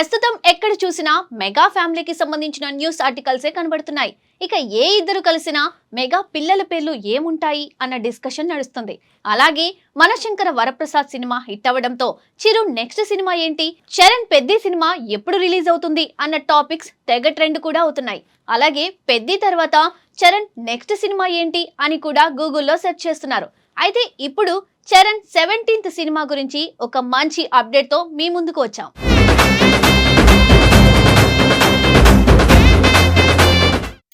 ప్రస్తుతం ఎక్కడ చూసినా మెగా ఫ్యామిలీకి సంబంధించిన న్యూస్ ఆర్టికల్సే కనబడుతున్నాయి. ఇక ఏ ఇద్దరు కలిసినా మెగా పిల్లల పేర్లు ఏముంటాయి అన్న డిస్కషన్ నడుస్తుంది. అలాగే మనశంకర వరప్రసాద్ సినిమా హిట్ అవ్వడంతో చిరు నెక్స్ట్ సినిమా ఏంటి చరణ్ పెద్ది సినిమా ఎప్పుడు రిలీజ్ అవుతుంది అన్న టాపిక్స్ తెగ ట్రెండ్ కూడా అవుతున్నాయి. అలాగే పెద్ది తర్వాత చరణ్ నెక్స్ట్ సినిమా ఏంటి అని కూడా గూగుల్లో సెర్చ్ చేస్తున్నారు. అయితే ఇప్పుడు చరణ్ సెవెంటీన్త్ సినిమా గురించి ఒక మంచి అప్డేట్తో మీ ముందుకు వచ్చాం.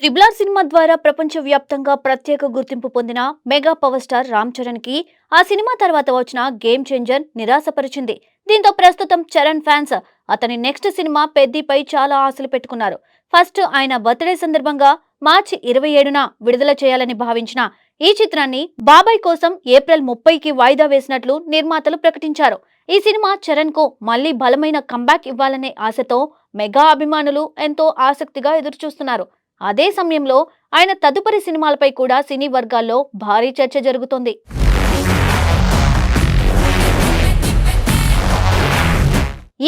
త్రిబులార్ సినిమా ద్వారా ప్రపంచవ్యాప్తంగా ప్రత్యేక గుర్తింపు పొందిన మెగా పవర్ స్టార్ రామ్ చరణ్కి ఆ సినిమా తర్వాత వచ్చిన గేమ్ చేంజర్ నిరాశపరిచింది. దీంతో ప్రస్తుతం చరణ్ ఫ్యాన్స్ అతని నెక్స్ట్ సినిమా పెద్దిపై చాలా ఆశలు పెట్టుకున్నారు. ఫస్ట్ ఆయన బర్త్డే సందర్భంగా మార్చి ఇరవై ఏడున విడుదల చేయాలని భావించిన ఈ చిత్రాన్ని బాబాయ్ కోసం ఏప్రిల్ ముప్పైకి వాయిదా వేసినట్లు నిర్మాతలు ప్రకటించారు. ఈ సినిమా చరణ్కు మళ్ళీ బలమైన కంబ్యాక్ ఇవ్వాలనే ఆశతో మెగా అభిమానులు ఎంతో ఆసక్తిగా ఎదురుచూస్తున్నారు. అదే సమయంలో ఆయన తదుపరి సినిమాలపై కూడా సినీ వర్గాల్లో భారీ చర్చ జరుగుతోంది.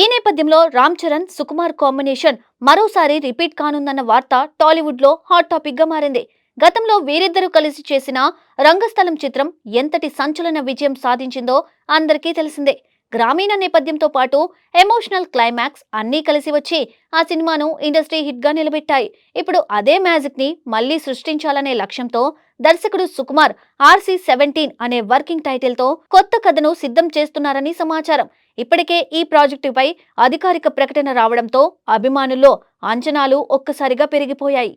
ఈ నేపథ్యంలో రామ్ చరణ్ సుకుమార్ కాంబినేషన్ మరోసారి రిపీట్ కానుందన్న వార్త టాలీవుడ్లో హాట్ టాపిక్గా మారింది. గతంలో వీరిద్దరూ కలిసి చేసిన రంగస్థలం చిత్రం ఎంతటి సంచలన విజయం సాధించిందో అందరికీ తెలిసిందే. గ్రామీణ నేపథ్యంతో పాటు ఎమోషనల్ క్లైమాక్స్ అన్నీ కలిసి వచ్చి ఆ సినిమాను ఇండస్ట్రీ హిట్గా నిలబెట్టాయి. ఇప్పుడు అదే మ్యాజిక్ని మళ్ళీ సృష్టించాలనే లక్ష్యంతో దర్శకుడు సుకుమార్ ఆర్సీ సెవెంటీన్ అనే వర్కింగ్ టైటిల్తో కొత్త కథను సిద్ధం చేస్తున్నారని సమాచారం. ఇప్పటికే ఈ ప్రాజెక్టుపై అధికారిక ప్రకటన రావడంతో అభిమానుల్లో అంచనాలు ఒక్కసారిగా పెరిగిపోయాయి.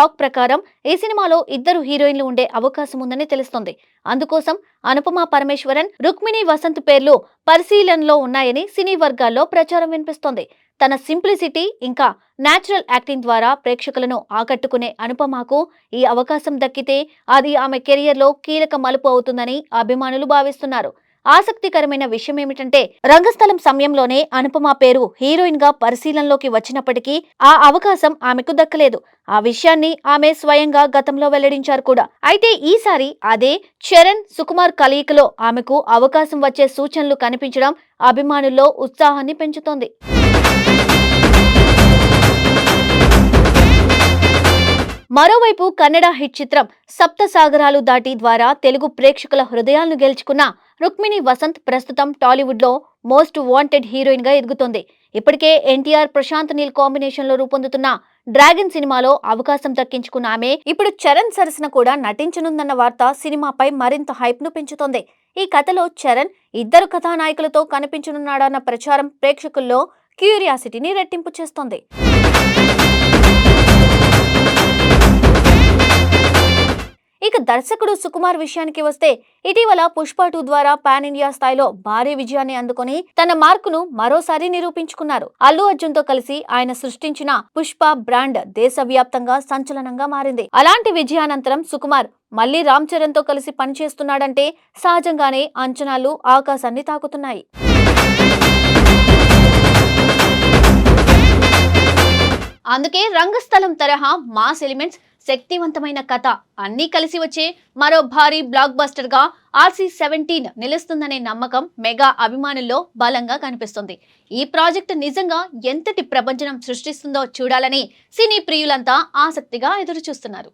టాక్ ప్రకారం ఈ సినిమాలో ఇద్దరు హీరోయిన్లు ఉండే అవకాశం ఉందని తెలుస్తోంది. అందుకోసం అనుపమ పరమేశ్వరన్ రుక్మిణి వసంత్ పేర్లు పరిశీలనలో ఉన్నాయని సినీ వర్గాల్లో ప్రచారం వినిపిస్తోంది. తన సింప్లిసిటీ ఇంకా నేచురల్ యాక్టింగ్ ద్వారా ప్రేక్షకులను ఆకట్టుకునే అనుపమకు ఈ అవకాశం దక్కితే అది ఆమె కెరియర్లో కీలక మలుపు అవుతుందని అభిమానులు భావిస్తున్నారు. ఆసక్తికరమైన విషయం ఏమిటంటే రంగస్థలం సమయంలోనే అనుపమ పేరు హీరోయిన్గా పరిశీలనలోకి వచ్చినప్పటికీ ఆ అవకాశం ఆమెకు దక్కలేదు. ఆ విషయాన్ని ఆమె స్వయంగా గతంలో వెల్లడించారు కూడా. అయితే ఈసారి అదే చరణ్ సుకుమార్ కలయికలో ఆమెకు అవకాశం వచ్చే సూచనలు కనిపించడం అభిమానుల్లో ఉత్సాహాన్ని పెంచుతోంది. మరోవైపు కన్నడ హిట్ చిత్రం సప్త సాగరాలు దాటి ద్వారా తెలుగు ప్రేక్షకుల హృదయాలను గెలుచుకున్న రుక్మిణి వసంత్ ప్రస్తుతం టాలీవుడ్లో మోస్ట్ వాంటెడ్ హీరోయిన్గా ఎదుగుతోంది. ఇప్పటికే ఎన్టీఆర్ ప్రశాంత్ నీల్ కాంబినేషన్లో రూపొందుతున్న డ్రాగన్ సినిమాలో అవకాశం దక్కించుకున్న ఆమె ఇప్పుడు చరణ్ సరసన కూడా నటించనుందన్న వార్త సినిమాపై మరింత హైప్ను పెంచుతోంది. ఈ కథలో చరణ్ ఇద్దరు కథానాయకులతో కనిపించనున్నాడన్న ప్రచారం ప్రేక్షకుల్లో క్యూరియాసిటీని రెట్టింపు చేస్తోంది. ఇక దర్శకుడు సుకుమార్ విషయానికి వస్తే ఇటీవల పుష్ప టూ ద్వారా పాన్ ఇండియా స్థాయిలో భారీ విజయాన్ని అందుకొని తన మార్కును మరోసారి నిరూపించుకున్నారు. అల్లు అర్జున్తో కలిసి ఆయన సృష్టించిన పుష్ప బ్రాండ్ దేశవ్యాప్తంగా సంచలనంగా మారింది. అలాంటి విజయానంతరం సుకుమార్ మళ్ళీ రామ్ చరణ్తో కలిసి పనిచేస్తున్నాడంటే సహజంగానే అంచనాలు ఆకాశాన్ని తాకుతున్నాయి. అందుకే రంగస్థలం తరహా మాస్ ఎలిమెంట్స్ శక్తివంతమైన కథ అన్నీ కలిసి వచ్చే మరో భారీ బ్లాక్ బస్టర్గా ఆర్సీ సెవెంటీన్ నిలుస్తుందనే నమ్మకం మెగా అభిమానుల్లో బలంగా కనిపిస్తుంది. ఈ ప్రాజెక్ట్ నిజంగా ఎంతటి ప్రపంచనం సృష్టిస్తుందో చూడాలని సినీ ప్రియులంతా ఆసక్తిగా ఎదురుచూస్తున్నారు.